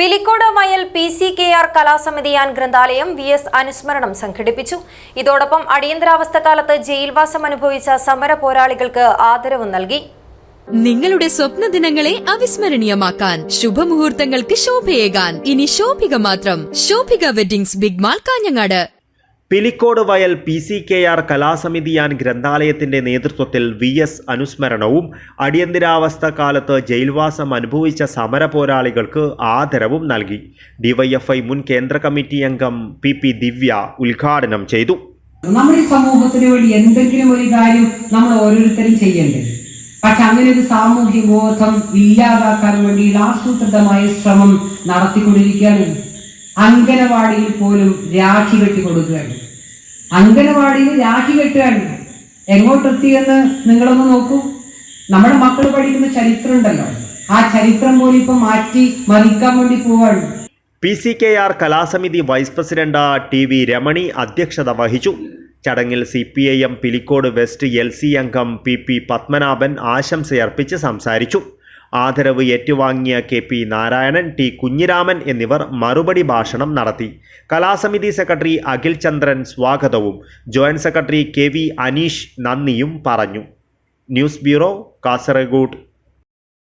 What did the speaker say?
Pilicode Vayal P C K R Kalasamithi and ഗ്രന്ഥാലയം V S അനുസ്മരണം സംഘടിപ്പിച്ചു. ഇതോടൊപ്പം അടിയന്തരാവസ്ഥ കാലത്ത് ജയിൽവാസം അനുഭവിച്ച സമര പോരാളികൾക്ക് ആദരവ് നൽകി. നിങ്ങളുടെ സ്വപ്ന ദിനങ്ങളെ അവിസ്മരണീയമാക്കാൻ ശുഭമുഹൂർത്തങ്ങൾക്ക് ശോഭയേകാൻ. ഇനി ശോഭിക മാത്രം. Shobhika weddings big mall Kanhangad. Pilicode Vayal P C K R Kalasamithi and ഗ്രന്ഥാലയത്തിന്റെ നേതൃത്വത്തിൽ വി എസ് അനുസ്മരണവും അടിയന്തരാവസ്ഥ കാലത്ത് ജയിൽവാസം അനുഭവിച്ച സമര പോരാളികൾക്ക് ആദരവും നൽകി. ഡിവൈഎഫ്ഐ മുൻ കേന്ദ്ര കമ്മിറ്റി അംഗം പി പി ദിവ്യ ഉദ്ഘാടനം ചെയ്തു. നമ്മുടെ സമൂഹത്തിന് വേണ്ടി എന്തെങ്കിലും ഒരു കാര്യം നമ്മൾ ഓരോരുത്തരും ചെയ്യണ്ടേ പക്ഷെ അങ്ങനെ ഒരു സാമൂഹ്യ ബോധം ഇല്ലാതാക്കാൻ വേണ്ടിയുള്ള ആസൂത്രിതമായ ശ്രമം നടത്തിക്കൊണ്ടിരിക്കുകയാണ്. അങ്കനവാടിയിൽ പോലും രാഖി കെട്ടി കൊടുക്കുകയാണ്. അങ്കനവാടിയിൽ രാഖി കെട്ടുകയാണ്. എങ്ങോട്ടെത്തിയെന്ന് നിങ്ങളൊന്ന് നോക്കൂ. നമ്മുടെ മക്കൾ പഠിക്കുന്ന ചരിത്രം ഉണ്ടല്ലോ ആ ചരിത്രം പോലും ഇപ്പൊ മാറ്റി മറിക്കാൻ വേണ്ടി പോവാണ്. പി സി കെ ആർ കലാസമിതി vice president T V Ramani അധ്യക്ഷത വഹിച്ചു. ചടങ്ങിൽ C P I M Pilicode west L C അംഗം പി പി പത്മനാഭൻ ആശംസയർപ്പിച്ച് സംസാരിച്ചു. ആദരവ് ഏറ്റുവാങ്ങിയ K P Narayanan T Kunhiraman എന്നിവർ മറുപടി ഭാഷണം നടത്തി. കലാസമിതി സെക്രട്ടറി അഖിൽ ചന്ദ്രൻ സ്വാഗതവും. Joint secretary K V Aneesh നന്ദിയും പറഞ്ഞു. News bureau Kasaragod.